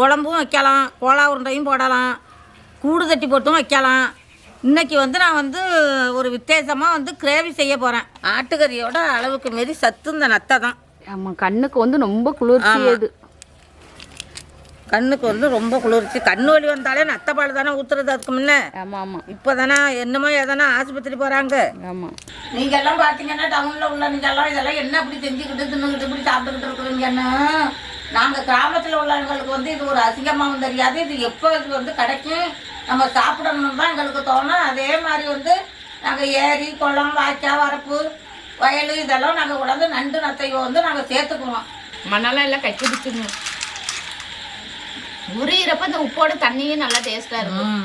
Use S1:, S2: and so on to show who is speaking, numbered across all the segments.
S1: குழம்பும் வைக்கலாம் கோலா உருண்டையும் போடலாம் கூடு தட்டி போட்டும் வைக்கலாம். இன்னைக்கு வந்து நான் வந்து ஒரு வித்தியாசமாக வந்து கிரேவி செய்ய போகிறேன் ஆட்டுக்கறியோட அளவுக்கு மீறி சத்து இந்த நத்தை தான்.
S2: ஆமாம் கண்ணுக்கு வந்து ரொம்ப குளிர்ச்சி
S1: கண்ணுக்கு வந்து ரொம்ப குளிர்ச்சி. கண்ணு வலி வந்தாலே நத்தை பால் தானே ஊற்றுறது அதுக்கு முன்ன?
S2: ஆமாம் ஆமாம்
S1: இப்போ தானே என்னமோ எதனா ஆஸ்பத்திரி போகிறாங்க
S2: ஆமாம்
S1: நீங்க எல்லாம் பாத்தீங்கன்னா டவுன்ல உள்ள நீங்க எல்லாம் இதெல்லாம் என்ன இப்படி செஞ்சுக்கிட்டு தின்னுக்கிட்டு இப்படி சாப்பிட்டுக்கிட்டு இருக்கிறீங்கன்னு நாங்க கிராமத்துல உள்ளவங்களுக்கு வந்து இது ஒரு அசிங்கமாகவும் தெரியாது. இது எப்போ இது வந்து கிடைக்கும்? நம்ம சாப்பிடணும்னு தான் எங்களுக்கு தோணும். அதே மாதிரி வந்து நாங்க ஏரி குளம் வாய்க்கா வரப்பு வயல் இதெல்லாம் நாங்க உடந்து நண்டு நத்தையை வந்து நாங்க சேர்த்துக்குவோம்.
S3: மண்ணெல்லாம் எல்லாம் கட்டி பிடிச்சுங்க உரியிறப்ப இந்த உப்போட தண்ணியும் நல்லா டேஸ்டா இருக்கும்.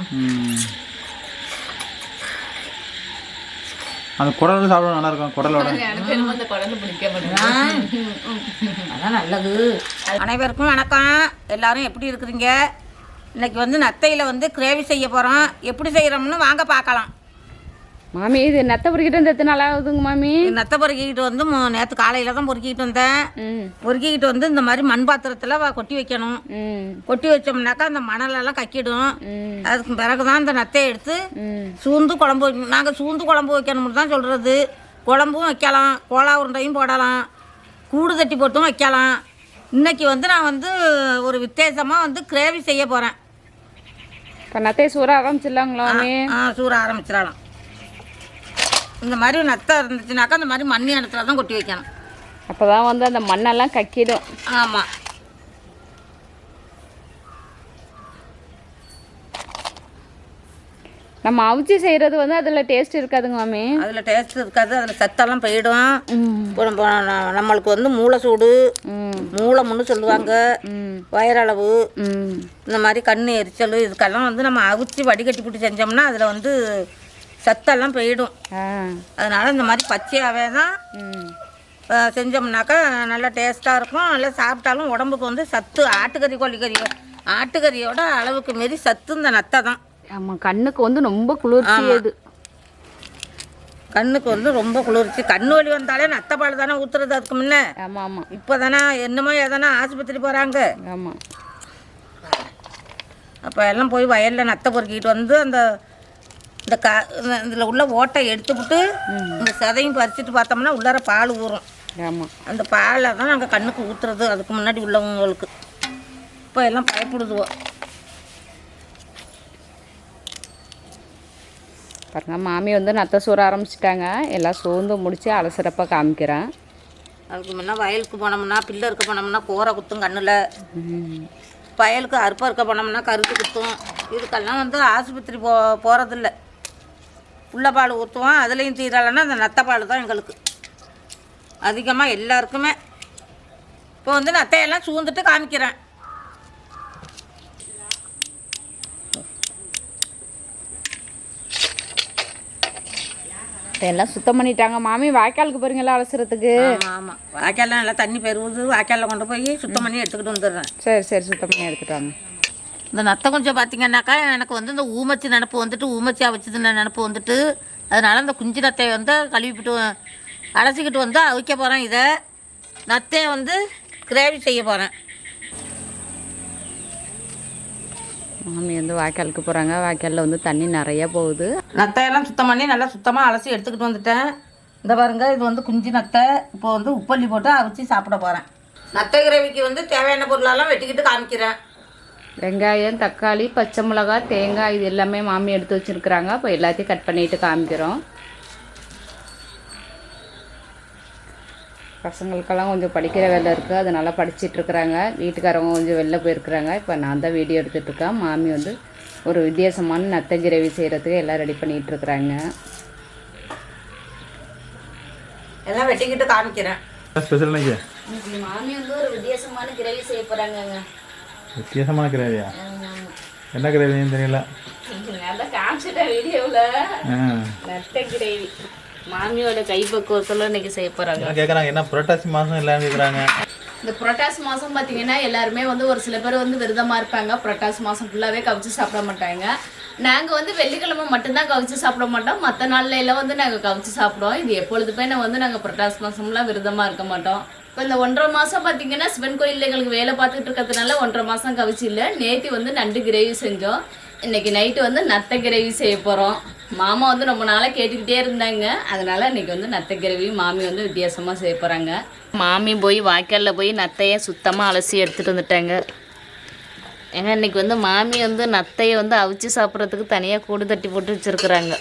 S4: அந்த குடல் சாப்பிட நல்லா இருக்கும் குடலோட.
S3: இந்த குழந்தை பிடிக்க மாட்டேங்குது
S1: அதான் நல்லது. அனைவருக்கும் வணக்கம். எல்லாரும் எப்படி இருக்கிறீங்க? இன்னைக்கு வந்து நத்தையில் வந்து கிரேவி செய்ய போகிறோம் எப்படி செய்கிறோம்னு வாங்க பார்க்கலாம்.
S2: மாமி இது நத்தை பொறிக்கிட்டு வந்து எத்தனை நாள் ஆகுதுங்க மாமி
S1: நத்தை பொறுக்கிக்கிட்டு வந்து நேற்று காலையில் தான் பொறுக்கிக்கிட்டு வந்தேன். பொறுக்கிக்கிட்டு வந்து இந்த மாதிரி மண் பாத்திரத்தில் கொட்டி வைக்கணும். கொட்டி வச்சோம்னாக்கா அந்த மணலெல்லாம் கக்கிடும். அதுக்கு பிறகு தான் இந்த நத்தையை எடுத்து
S2: ம்.
S1: சூந்து குழம்பு வைக்கணும். நாங்கள் சூந்து குழம்பு வைக்கணும்னு தான் சொல்கிறது குழம்பும் வைக்கலாம் கோலா உருண்டையும் போடலாம் கூடு தட்டி போட்டும் வைக்கலாம். இன்னைக்கு வந்து நான் வந்து ஒரு வித்தியாசமாக வந்து கிரேவி செய்ய போகிறேன்
S2: இப்போ நத்தையை சூற ஆரம்பிச்சிடலாங்களா
S1: ஆ சூற ஆரம்பிச்சிடலாம். இந்த மாதிரி நத்தை இருந்துச்சுனாக்கா இந்த மாதிரி மண்ணி இடத்துல தான் கொட்டி வைக்கணும்.
S2: அப்போ தான் வந்து அந்த மண்ணெல்லாம் கக்கிடும்.
S1: ஆமாம்
S2: நம்ம அவிச்சு செய்கிறது வந்து அதில் டேஸ்ட் இருக்காதுங்க மாமி.
S1: அதில் டேஸ்ட் இருக்காது அதில் சத்தெல்லாம் போயிடும். நம்மளுக்கு வந்து மூளை சூடு
S2: ம்.
S1: மூளைமுன்னு சொல்லுவாங்க. வயரளவு இந்த மாதிரி கண் எரிச்சல் இதுக்கெல்லாம் வந்து நம்ம அவிச்சு வடிகட்டி போட்டு செஞ்சோம்னா அதில் வந்து சத்தெல்லாம் போயிடும். அதனால் இந்த மாதிரி பச்சையாகவே தான் செஞ்சோம்னாக்கா நல்லா டேஸ்ட்டாக இருக்கும். நல்லா சாப்பிட்டாலும் உடம்புக்கு வந்து சத்து ஆட்டுக்கறி கோழிக்கறி ஆட்டுக்கறியோட அளவுக்கு மீறி சத்து இந்த நத்தை தான்.
S2: ஆமாம் கண்ணுக்கு வந்து ரொம்ப குளிர்ச்சி அது
S1: கண்ணுக்கு வந்து ரொம்ப குளிர்ச்சி. கண்ணு வலி வந்தாலே நத்தை பால் தானே ஊற்றுறது அதுக்கு முன்ன.
S2: ஆமாம் ஆமாம்
S1: இப்போ தானே என்னமோ எதனா ஆஸ்பத்திரி போகிறாங்க
S2: ஆமாம்
S1: அப்போ எல்லாம் போய் வயலில் நத்தை பொறுக்கிட்டு வந்து அந்த இந்த கா இதில் உள்ள ஓட்டை எடுத்துவிட்டு இந்த சதையும் பறிச்சுட்டு பார்த்தோம்னா உள்ளார பால் ஊறும்.
S2: ஆமாம்
S1: அந்த பாலை தான் நாங்கள் கண்ணுக்கு ஊற்றுறது அதுக்கு முன்னாடி உள்ளவங்களுக்கு. இப்போ எல்லாம் பயப்படுதுவோம்
S2: பாருங்க மாமி வந்து நத்தை சூற ஆரம்பிச்சிட்டாங்க. எல்லாம் சோர்ந்து முடிச்சு அலசரப்பாக காமிக்கிறேன்.
S1: அதுக்கு முன்னே வயலுக்கு போனோம்னா பிள்ளை இருக்க போனோம்னா கோரை குத்தும் கண்ணில். வயலுக்கு அறுப்ப இருக்க போனோம்னா கருத்து குத்தும். இதுக்கெல்லாம் வந்து ஆஸ்பத்திரி போ போகிறதில்ல புள்ள பால் ஊற்றுவோம் அதுலேயும் தீரலைன்னா அந்த நத்தை பால் தான் எங்களுக்கு. அதிகமாக எல்லாருக்குமே. இப்போ வந்து நத்தையெல்லாம் சூழ்ந்துட்டு காமிக்கிறேன்.
S2: எல்லாம் சுத்தம் பண்ணிட்டாங்க. மாமி வாய்க்காலுக்கு போகிறீங்களா அலசுறதுக்கு?
S1: ஆமாம் ஆமாம் வாய்க்காலில் நல்லா தண்ணி பெருகுது வாய்க்காலில் கொண்டு போய் சுத்தம் பண்ணி எடுத்துக்கிட்டு வந்துடுறேன்.
S2: சரி சரி சுத்தம் பண்ணி எடுத்துட்டு வாங்க.
S1: இந்த நத்தை கொஞ்சம் பார்த்தீங்கன்னாக்கா எனக்கு வந்து இந்த ஊமச்சி நினப்பு வந்துட்டு ஊமச்சியாக வச்சதுன்னு நினப்பு வந்துட்டு அதனால் இந்த குஞ்சு நத்தையை வந்து கழுவிட்டு அலசிக்கிட்டு வந்து அவிக்க போகிறேன் இதை. நத்தையை வந்து கிரேவி செய்ய போகிறேன்
S2: மாமி வந்து வாய்க்காலுக்கு போகிறாங்க வாய்க்காலில் வந்து தண்ணி நிறைய போகுது.
S1: நத்தையெல்லாம் சுத்தம் பண்ணி நல்லா சுத்தமாக அலசி எடுத்துக்கிட்டு வந்துட்டேன். இந்த பாருங்க இது வந்து குஞ்சு நத்தை. இப்போ வந்து உப்பள்ளி போட்டு அவிச்சு சாப்பிட போகிறேன் நத்தை கிரேவிக்கு வந்து தேவையான பொருளெல்லாம் வெட்டிக்கிட்டு காமிக்கிறேன்.
S2: வெங்காயம் தக்காளி பச்சை மிளகாய் தேங்காய் இது எல்லாமே மாமி எடுத்து வச்சுருக்குறாங்க. இப்போ எல்லாத்தையும் கட் பண்ணிட்டு காமிக்கிறோம். பசங்களுக்கெல்லாம் கொஞ்சம் படிக்கிற வேலை இருக்குது அதனால படிச்சிட்டு இருக்கிறாங்க. வீட்டுக்காரவங்க கொஞ்சம் வெளில போயிருக்கிறாங்க. இப்போ நான் தான் வீடியோ எடுத்துட்டு இருக்கேன். மாமி வந்து ஒரு வித்தியாசமான நத்தை கிரேவி செய்கிறதுக்கு எல்லாம் ரெடி பண்ணிட்டு இருக்கிறாங்க.
S1: எல்லாம் வெட்டிக்கிட்டு காமிக்கிறேன்.
S3: மாமி வந்து ஒரு வித்தியாசமான கிரேவி செய்ய போறாங்கங்க.
S4: வித்தியாசமான கிரேவியா? என்ன கிரேவின்னு தெரியல.
S3: மாமியோட கைப்பக்குவத்தில் இன்னைக்கு செய்ய போறாங்க.
S4: கேட்குறாங்க என்ன புரட்டாசி மாதம் இல்லைன்னு கேட்குறாங்க
S3: இந்த புரட்டாசி மாதம் பார்த்தீங்கன்னா எல்லாருமே வந்து ஒரு சில பேர் வந்து விரதமாக இருப்பாங்க. புரட்டாசி மாதம் ஃபுல்லாகவே கவிச்சு சாப்பிட மாட்டாங்க. நாங்கள் வந்து வெள்ளிக்கிழமை மட்டும்தான் கவிச்சு சாப்பிட மாட்டோம். மற்ற நாள்ல எல்லாம் வந்து நாங்கள் கவிச்சு சாப்பிடுவோம். இது எப்பொழுதுமே நான் வந்து நாங்கள் புரட்டாசி மாதம்லாம் விரதமாக இருக்க மாட்டோம். இப்போ இந்த ஒன்றரை மாதம் பார்த்தீங்கன்னா சிவன் கோயிலில் எங்களுக்கு வேலை பார்த்துட்டு இருக்கிறதுனால ஒன்றரை மாதம் கவிச்சு இல்லை. நேற்று வந்து நண்டு கிரேவி செஞ்சோம். இன்னைக்கு நைட்டு வந்து நத்தை கிரேவி செய்ய போகிறோம் மாமா வந்து ரொம்ப நாளாக கேட்டுக்கிட்டே இருந்தாங்க. அதனால இன்னைக்கு வந்து நத்தை கிரேவி மாமி வந்து வித்தியாசமாக செய்ய போகிறாங்க மாமி போய் வாய்க்காலில் போய் நத்தையை சுத்தமாக அலசி எடுத்துகிட்டு வந்துட்டாங்க. ஏங்க இன்னைக்கு வந்து மாமி வந்து நத்தையை வந்து அவிச்சு சாப்பிட்றதுக்கு தனியாக கூடு தட்டி போட்டு வச்சுருக்குறாங்க.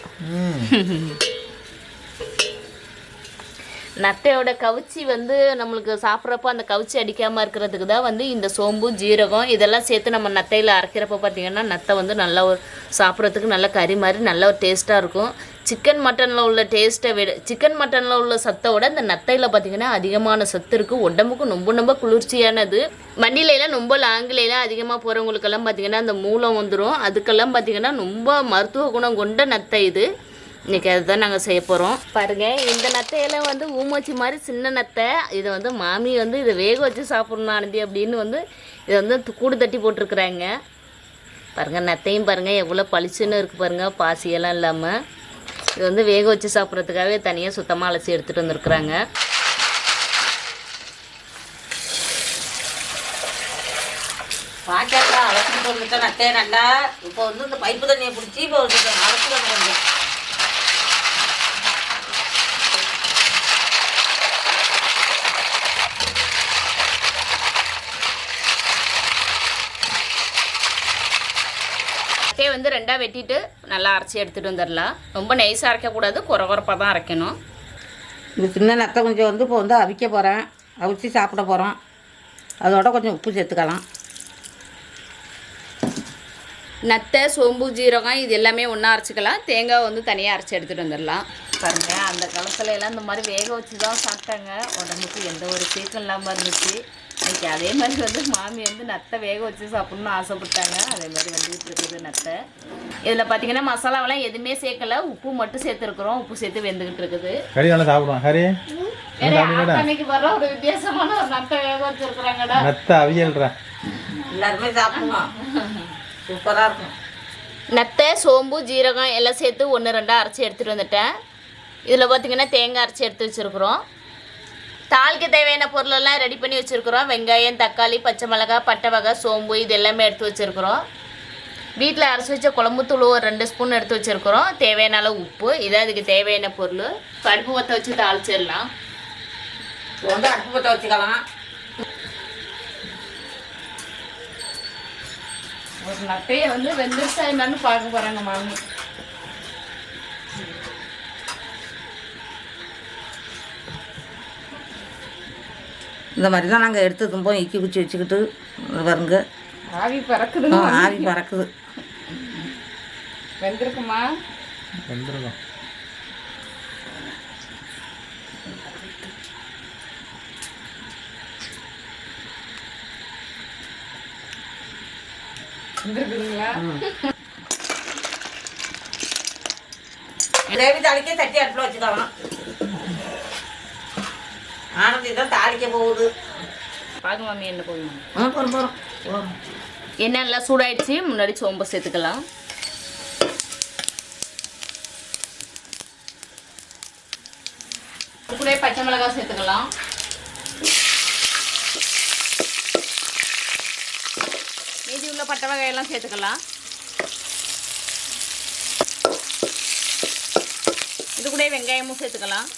S3: நத்தையோட கவுச்சி வந்து நம்மளுக்கு சாப்பிட்றப்போ அந்த கவுச்சி அடிக்காமல் இருக்கிறதுக்கு தான் வந்து இந்த சோம்பு ஜீரகம் இதெல்லாம் சேர்த்து நம்ம நத்தையில் அரைக்கிறப்போ பார்த்திங்கன்னா நத்தை வந்து நல்லா ஒரு சாப்பிட்றதுக்கு நல்ல கறி மாதிரி நல்ல ஒரு டேஸ்ட்டாக இருக்கும். சிக்கன் மட்டனில் உள்ள டேஸ்ட்டை விட சிக்கன் மட்டனில் உள்ள சத்தை விட இந்த நத்தையில் பார்த்தீங்கன்னா அதிகமான சத்து இருக்குது உடம்புக்கு ரொம்ப ரொம்ப குளிர்ச்சியானது. வண்டியிலலாம் ரொம்ப லாங்கிலலாம் அதிகமாக போகிறவங்களுக்கெல்லாம் பார்த்தீங்கன்னா அந்த மூலம் வந்துடும் அதுக்கெல்லாம் பார்த்திங்கன்னா ரொம்ப மருத்துவ குணம் கொண்ட நத்தை இது. இன்றைக்கி அதுதான் நாங்கள் செய்ய போகிறோம் பாருங்க இந்த நத்தையெல்லாம் வந்து ஊமச்சி மாதிரி சின்ன நத்தை. இதை வந்து மாமி வந்து இதை வேக வச்சு சாப்பிட்ணும் ஆனந்தி அப்படின்னு வந்து இதை வந்து கூடு தட்டி போட்டிருக்குறாங்க. பாருங்கள் நத்தையும் பாருங்கள் எவ்வளோ பளிச்சுன்னு இருக்குது பாருங்கள் பாசியெல்லாம் இல்லாமல் இது வந்து வேக வச்சு சாப்பிட்றதுக்காகவே தனியாக சுத்தமாக அலசி எடுத்துகிட்டு வந்திருக்குறாங்க.
S1: பாக்கெட்ல அலசிட்டு வந்துட்டேன் நத்தையை நல்லா. இப்போ வந்து இந்த பைப்பு தண்ணியை பிடிச்சி இப்போ அலசிட்டு வந்து
S3: நத்தையை வந்து ரெண்டாக வெட்டிட்டு நல்லா அரைச்சி எடுத்துகிட்டு வந்துடலாம். ரொம்ப நைஸாக அரைக்கக்கூடாது குறை குறைப்பாக தான் அரைக்கணும்.
S1: இந்த சின்ன நத்தை கொஞ்சம் வந்து இப்போ வந்து அவிக்க போகிறேன் அவிச்சு சாப்பிட போகிறோம் அதோட கொஞ்சம் உப்பு சேர்த்துக்கலாம்.
S3: நத்தை சோம்பு ஜீரகம் இது எல்லாமே ஒன்றா அரைச்சிக்கலாம். தேங்காய் வந்து தனியாக அரைச்சி எடுத்துகிட்டு வந்துடலாம். பாருங்க அந்த காலத்துல எல்லாம் இந்த மாதிரி வேக வச்சு தான் சாப்பிட்டாங்க. உடம்புக்கு எந்த ஒரு சீக்கம் இல்லாமல் இருந்துச்சு. இன்னைக்கு அதே மாதிரி வந்து மாமி வந்து நத்தை வேக வச்சு சாப்பிட்ணுன்னு ஆசைப்பட்டாங்க. அதே மாதிரி வந்துகிட்டு இருக்குது நத்தை. இதில் பார்த்தீங்கன்னா மசாலாவெல்லாம் எதுவுமே சேர்க்கல. உப்பு மட்டும் சேர்த்துருக்குறோம். உப்பு சேர்த்து வெந்துக்கிட்டு இருக்குது.
S4: கறி நல்லா சாப்பிடுவான். கறி?
S3: ஏன்னா, அன்னைக்கு வர ஒரு வித்தியாசமான ஒரு நத்தை வேக வச்சிருக்குறாங்கடா.
S4: நத்த அவியல்றா.
S1: எல்லாருமே சாப்பிடுவோம் சூப்பராக இருக்கும்.
S3: நத்தை சோம்பு ஜீரகம் எல்லாம் சேர்த்து ஒன்று ரெண்டாக அரைச்சி எடுத்துகிட்டு வந்துட்டேன். இதில் பார்த்தீங்கன்னா தேங்காய் அரைச்சி எடுத்து வச்சுருக்குறோம். தாளிக்கு தேவையான பொருளெல்லாம் ரெடி பண்ணி வச்சுருக்குறோம். வெங்காயம் தக்காளி பச்சை மிளகா பட்டை வகை சோம்பு இது எல்லாமே எடுத்து வச்சுருக்குறோம். வீட்டில் அரைச்சி வச்ச குழம்புத்தூள் ஒரு ரெண்டு ஸ்பூன் எடுத்து வச்சுருக்குறோம். தேவையான அளவு உப்பு. இதான் அதுக்கு தேவையான பொருள். பருப்பு வற்ற வச்சு தாளிச்சிடலாம்.
S1: வந்து அடுப்பு பற்ற வச்சுக்கலாம்.
S3: ஒரு நட்டையை வந்து வெந்துருச்சா என்னன்னு பார்க்க போகிறாங்க மாமி.
S1: இந்த மாதிரி தான் நாங்கள் எடுத்து தும்போம் இக்கி குச்சி வச்சுக்கிட்டு வருங்க.
S3: ஆவி பறக்குது
S1: ஆவி பறக்குது.
S3: வெந்திருக்குமா?
S4: வந்துருக்கோம்.
S1: தேவி தாளிக்க சட்டி அடுப்பில் வச்சுக்கலாம் ஆனந்தி தான் தாளிக்க போகுது.
S3: பார்க்க மாமி என்ன போதுமா
S1: ஆ போகிறோம் போகிறோம்
S3: எண்ணெய் நல்லா சூடாயிடுச்சு? முன்னாடி சோம்பு சேர்த்துக்கலாம். கூட பச்சை மிளகாய் சேர்த்துக்கலாம். மீதி உள்ள பட்டை வகையெல்லாம் சேர்த்துக்கலாம். இது கூட வெங்காயமும் சேர்த்துக்கலாம்.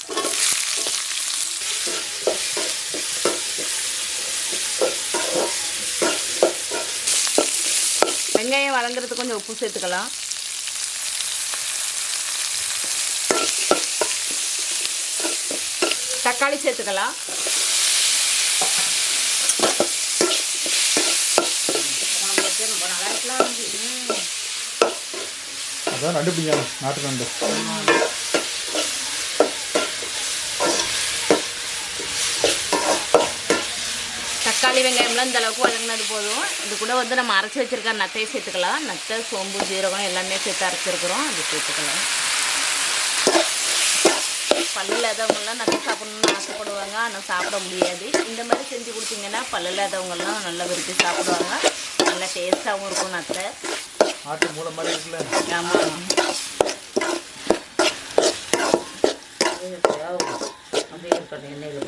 S3: வெங்காயம் வதங்குறதுக்கு கொஞ்சம் உப்பு சேர்த்துக்கலாம். தக்காளி சேர்த்துக்கலாம்.
S4: அதான் நண்டு நாட்டு நண்டு
S3: தக்காளி வெங்காயம்லாம் இந்த அளவுக்கு வதங்கினது போதும். இது கூட வந்து நம்ம அரைச்சி வச்சிருக்க நத்தையை சேர்த்துக்கலாம். நத்தை சோம்பு ஜீரகம் எல்லாமே சேர்த்து அரைச்சிருக்கிறோம். அது சேர்த்துக்கலாம். பல்லு இல்லாதவங்கெல்லாம் நத்தை சாப்பிடணும்னு ஆசைப்படுவாங்க. ஆனால் சாப்பிட முடியாது. இந்த மாதிரி செஞ்சு கொடுத்தீங்கன்னா பல்லு இல்லாதவங்கெல்லாம் நல்லா விரும்பி சாப்பிடுவாங்க. நல்லா டேஸ்ட்டாகவும் இருக்கும் நத்தை.
S4: ஆட்டு மூளை மாதிரி இருக்குல்ல?
S3: ஆமாம்.
S1: அப்படியே இருக்கட்டும் எண்ணெயில்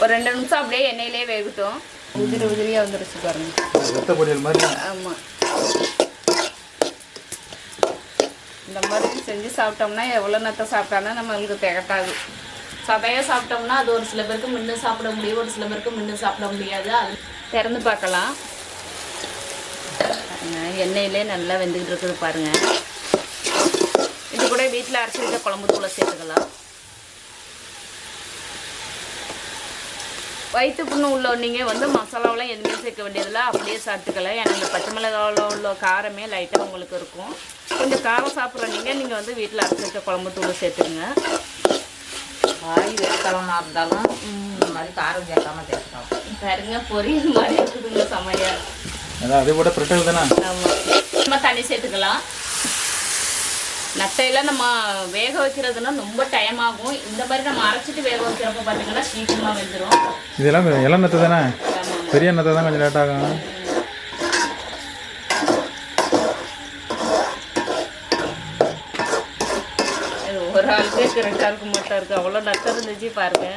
S2: ஒரு ரெண்டு நிமிஷம் அப்படியே எண்ணெயிலே வேகட்டும். உதிரி உதிரியாக வந்துருச்சு பாருங்க. ஆமாம் இந்த மாதிரி செஞ்சு சாப்பிட்டோம்னா எவ்வளோ நத்தை சாப்பிட்டாலும் நம்மளுக்கு திகட்டாது.
S3: சதையாக சாப்பிட்டோம்னா அது ஒரு சில பேருக்கு முன்னு சாப்பிட முடியும் ஒரு சில பேருக்கு முன்னு சாப்பிட முடியாது. அது
S2: திறந்து பார்க்கலாம். எண்ணெயிலே நல்லா வெந்துக்கிட்டு இருக்குது பாருங்க. இது கூட வீட்டில் அரைச்சி வைக்க குழம்பு தூளை சேர்த்துக்கலாம். வயிற்று புண்ணு உள்ளவங்க வந்து மசாலாவெல்லாம் எதுவுமே சேர்க்க வேண்டியதில்லை. அப்படியே சாப்பிட்டுக்கலாம் ஏன்னா இந்த பச்சை மிளகாவில் உள்ள காரமே லைட்டாக உங்களுக்கு இருக்கும். கொஞ்சம் காரம் சாப்பிட்றீங்க நீங்கள் வந்து வீட்டில் அரைச்சி வைக்க குழம்பு தூள் சேர்த்துக்குங்க.
S1: வாய் வெட்டமாக இருந்தாலும் இந்த மாதிரி காரம் சேர்க்காம சேர்த்துக்கலாம்.
S3: பாருங்க பொரியல் மாதிரி இருக்குதுங்க செமையா
S4: அதான் அதே போட பிரெட்டல் தானே?
S3: ஆமாம் நம்ம தண்ணி சேர்த்துக்கலாம்.
S2: நத்தையெல்லாம் நம்ம வேக வைக்கிறதுனா ரொம்ப டைம் ஆகும். இந்த மாதிரி நம்ம அரைச்சிட்டு வேக வைக்கிறப்ப பார்த்தீங்கன்னா சீக்கிரமாக வெந்துடும்
S4: இதெல்லாம் இளம் நத்தை தானே? பெரிய நத்தை தான் கொஞ்சம் லேட் ஆகும்.
S2: ஒரு ஆளுக்கே கரெக்டாக இருக்க மாட்டா இருக்கு. அவ்வளோ நத்தை இருந்துச்சு பாருங்க.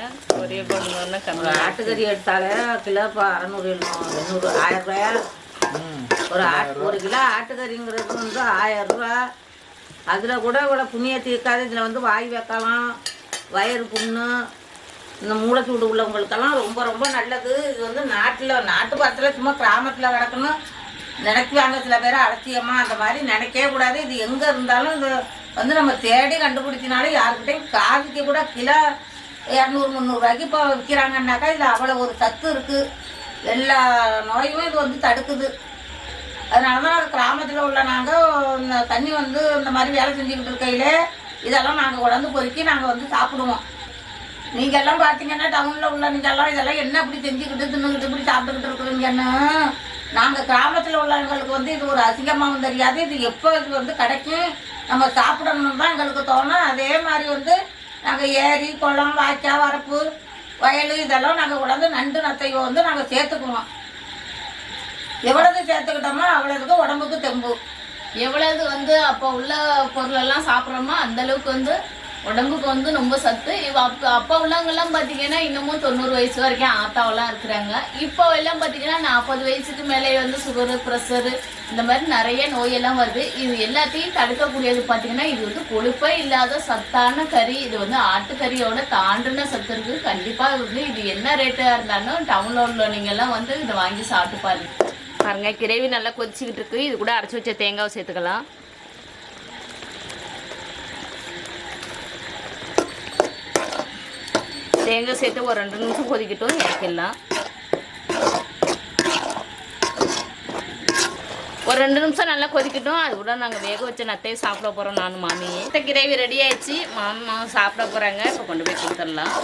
S2: ஒரே பண்ணணும்னா
S1: ஒரு
S2: கம்மி
S1: ஆட்டுக்கறி எடுத்தாலே கிலோ இப்போ அறநூறு எண்ணூறு ஆயிரம் ரூபாயா. ஒரு ஆட்டு ஒரு கிலோ ஆட்டுக்கறிங்கிறது வந்து ஆயிரம் ரூபா அதில் கூட இவ்வளோ புண்ணிய தீர்க்காது. இதில் வந்து வாய் வைக்கலாம் வயிறு புண்ணு இந்த மூளைச்சூடு உள்ளவங்களுக்கெல்லாம் ரொம்ப ரொம்ப நல்லது. இது வந்து நாட்டில் நாட்டு பக்கத்தில் சும்மா கிராமத்தில் கிடக்கணும் நினைக்குவாங்க சில பேர் அலட்சியமாக அந்த மாதிரி நினைக்கவே கூடாது. இது எங்கே இருந்தாலும் இது வந்து நம்ம தேடி கண்டுபிடிச்சினாலும் யாருக்கிட்டையும் காதுக்கு கூட கிலோ இரநூறு முந்நூறுரூவாய்க்கு இப்போ விற்கிறாங்கன்னாக்கா இதில் அவ்வளோ ஒரு சத்து இருக்குது எல்லா நோயுமே இது வந்து தடுக்குது. அதனால தான் கிராமத்தில் உள்ள நாங்கள் இந்த தண்ணி வந்து இந்த மாதிரி வேலை செஞ்சுக்கிட்டு இருக்கையிலே இதெல்லாம் நாங்கள் கொண்டாந்து பொறுக்கி நாங்கள் வந்து சாப்பிடுவோம். நீங்கள் எல்லாம் பார்த்தீங்கன்னா டவுனில் உள்ள நீங்கள்லாம் இதெல்லாம் என்ன இப்படி செஞ்சுக்கிட்டு தின்னுக்கிட்டு இப்படி சாப்பிட்டுக்கிட்டு இருக்கிறீங்கன்னு நாங்கள் கிராமத்தில் உள்ளவங்களுக்கு வந்து இது ஒரு அசிங்கமாகவும் தெரியாது. இது எப்போ இது வந்து கிடைக்கும்? நம்ம சாப்பிடணும்னு தான் எங்களுக்கு தோணும். அதே மாதிரி வந்து நாங்கள் ஏரி குளம் வாய்க்கா வரப்பு வயல் இதெல்லாம் நாங்கள் உடந்து நண்டு நத்தையை வந்து நாங்கள் சேர்த்துக்குவோம். எவ்வளவு சேர்த்துக்கிட்டோமோ அவ்வளவுக்கு உடம்புக்கு தெம்பு.
S3: எவ்வளவு வந்து அப்போ உள்ள பொருளெல்லாம் சாப்பிட்றோமோ அந்த அளவுக்கு வந்து உடம்புக்கு வந்து ரொம்ப சத்து. இவ அப்போ அப்போ உள்ளவங்கெல்லாம் பார்த்தீங்கன்னா இன்னமும் தொண்ணூறு வயசு வரைக்கும் ஆத்தாவெல்லாம் இருக்கிறாங்க. இப்போ எல்லாம் பார்த்தீங்கன்னா நாற்பது வயசுக்கு மேலே வந்து சுகரு ப்ரெஷரு இந்த மாதிரி நிறைய நோயெல்லாம் வருது. இது எல்லாத்தையும் தடுக்கக்கூடியது பார்த்தீங்கன்னா இது வந்து கொழுப்பே இல்லாத சத்தான கறி. இது வந்து ஆட்டுக்கறியோட தாண்டின சத்து இருக்குது. கண்டிப்பாக வந்து இது என்ன ரேட்டாக இருந்தாலும் டவுனில் நீங்கள்லாம் எல்லாம் வந்து இதை வாங்கி சாப்பிட்டு பாருங்க.
S2: பாருங்க கிரேவி நல்லா கொதிச்சுக்கிட்டு இருக்கு. இது கூட அரைச்சி வச்ச தேங்காவை சேர்த்துக்கலாம். தேங்காய் சேர்த்து ஒரு ரெண்டு நிமிஷம் கொதிக்கட்டும் இறக்கிடலாம். ஒரு ரெண்டு நிமிஷம் நல்லா கொதிக்கட்டும். அது கூட நாங்கள் வேக வச்ச நத்தையும் சாப்பிட போகிறோம் நானும் மாமியே இந்த கிரேவி ரெடி ஆயிடுச்சு. மாமா சாப்பிட போகிறாங்க இப்போ கொண்டு போய் கொடுத்துடலாம்.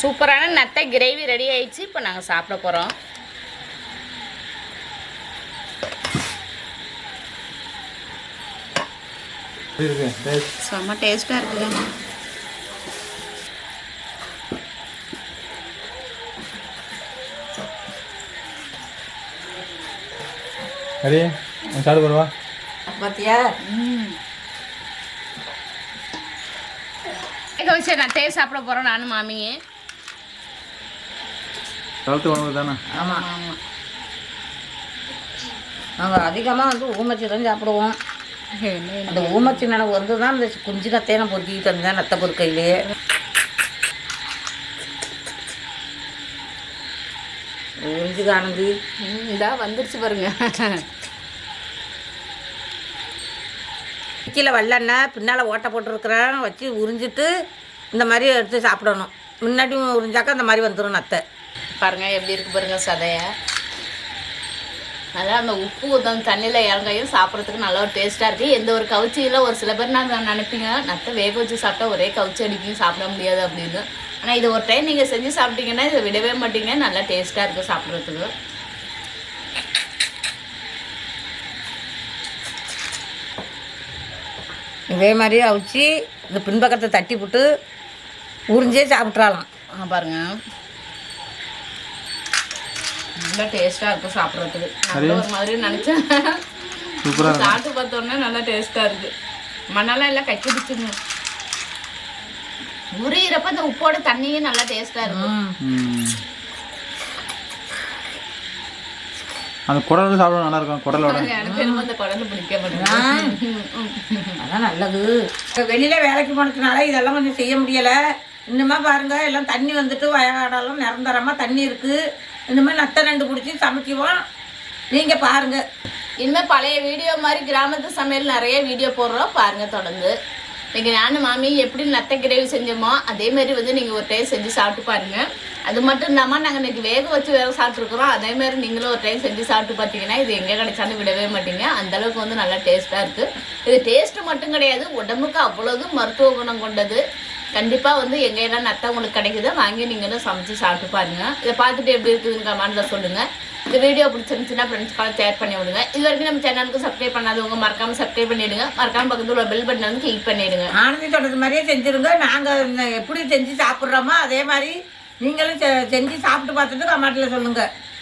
S2: சூப்பரான நத்தை கிரேவி ரெடி ஆயிடுச்சு. இப்போ நாங்கள் சாப்பிட போகிறோம்
S4: எப்படி இருக்கு டேஸ்ட்
S2: செம்ம டேஸ்ட்டாக இருக்குங்க.
S4: அடி சாப்பிட்டு போடுவா
S1: பார்த்தியா
S2: வேக வச்ச நத்தையை சாப்பிட போகிறோம் நானும் மாமியே.
S4: கழுத்து உணவு தானே?
S1: ஆமாம் நாங்கள் அதிகமாக வந்து ஊமச்சி தான் சாப்பிடுவோம். அந்த ஊமச்சி நினைவு வந்து தான் இந்த குஞ்சு நத்தையை நான் பொறுக்கிட்டு வந்தேன் நத்தை பொறுக்கையிலேயே உறிஞ்சு காணுது
S2: இதா வந்துருச்சு பாருங்க.
S1: கீழே வெள்ளெண்ணெய் பின்னால் ஓட்டை போட்டிருக்கிறேன். வச்சு உறிஞ்சிட்டு இந்த மாதிரி எடுத்து சாப்பிடணும். முன்னாடி உறிஞ்சாக்கா இந்த மாதிரி வந்துடும் நத்தை.
S3: பாருங்க எப்படி இருக்கு பாருங்க சதைய. அதனால் அந்த உப்பு அந்த தண்ணியில் இறங்கையும் சாப்பிட்றதுக்கு நல்ல ஒரு டேஸ்ட்டாக இருக்குது எந்த ஒரு கவுச்சியில் ஒரு சில பேர் நான் நினைப்பீங்க நத்தை வேக வச்சு சாப்பிட்டா ஒரே கவுச்சி அடிக்கும் சாப்பிட முடியாது அப்படின்னு. ஆனால் இது ஒரு டைம் நீங்கள் செஞ்சு சாப்பிட்டீங்கன்னா இதை விடவே மாட்டீங்க. நல்லா டேஸ்ட்டாக இருக்குது சாப்பிட்றதுக்கு.
S1: இதே மாதிரி அவிச்சு இந்த பின்பக்கத்தை தட்டி போட்டு உறிஞ்சே சாப்பிட்றாலாம்
S2: ஆ பாருங்க. நல்லா டேஸ்ட்டாக இருக்கும் சாப்பிட்றதுக்கு. நல்ல ஒரு மாதிரி நினச்சேன். சாப்பிட்டு பார்த்தோன்னே நல்லா டேஸ்ட்டாக இருக்குது மண்ணெல்லாம் எல்லாம் கட்டிடுச்சுங்க
S3: உரியிறப்ப அந்த உப்போட தண்ணியும் நல்லா டேஸ்டா இருக்கும்.
S4: அந்த குடல் சாப்பிட நல்லா இருக்கும் குடலோட.
S3: அந்த குழந்தை பிடிக்க
S1: அதான் நல்லது. இப்ப வெளியில வேலைக்கு போனதுனால இதெல்லாம் கொஞ்சம் செய்ய முடியல. இன்னுமா பாருங்க எல்லாம் தண்ணி வந்துட்டு வயக்காடெல்லாம் நிரந்தரமா தண்ணி இருக்கு. இனிமேல் நத்தை ரெண்டு பிடிச்சி சமைக்குவோம். நீங்கள் பாருங்கள்
S3: இனிமேல் பழைய வீடியோ மாதிரி கிராமத்து சமையல் நிறைய வீடியோ போடுறோம். பாருங்கள் தொடர்ந்து. நீங்கள் நானும் மாமி எப்படி நத்தை கிரேவி செஞ்சோமோ அதேமாரி வந்து நீங்கள் ஒரு டைம் செஞ்சு சாப்பிட்டு பாருங்கள் அது மட்டும் இல்லாமல் நாங்கள் இன்றைக்கி வேக வச்சு வேறு சாப்பிட்ருக்குறோம் அதே மாதிரி நீங்களும் ஒரு டைம் செஞ்சு சாப்பிட்டு பார்த்தீங்கன்னா இது எங்கே கிடைச்சாலும் விடவே மாட்டீங்க. அந்தளவுக்கு வந்து நல்லா டேஸ்ட்டாக இருக்குது இது டேஸ்ட்டு மட்டும் கிடையாது உடம்புக்கு அவ்வளோது மருத்துவ குணம் கொண்டது. கண்டிப்பாக வந்து எங்கெல்லாம் நத்தை உங்களுக்கு கிடைக்குதோ வாங்கி நீங்களும் சமைச்சு சாப்பிட்டு பாருங்கள் இதை பார்த்துட்டு எப்படி இருக்குதுன்னு கமெண்ட்ல சொல்லுங்கள் இந்த வீடியோ பிடிச்சிருந்துச்சுன்னா ஃப்ரெண்ட்ஸ்க்காக ஷேர் பண்ணி விடுங்க. இது வரைக்கும் நம்ம சேனலுக்கு சப்ஸ்கிரைப் பண்ணாதவங்க மறக்காமல் சப்ஸ்கிரைப் பண்ணிடுங்க. மறக்காமல் பக்கத்தில் உள்ள பெல் பட்டன் வந்து கிளிக் பண்ணிடுங்க.
S1: ஆனந்தி சொல்கிறது மாதிரியே செஞ்சுருங்க. நாங்கள் இந்த எப்படி செஞ்சு சாப்பிட்றோமோ அதே மாதிரி நீங்களும் செ- செஞ்சு சாப்பிட்டு பார்த்துட்டு கமெண்ட்டில் சொல்லுங்கள்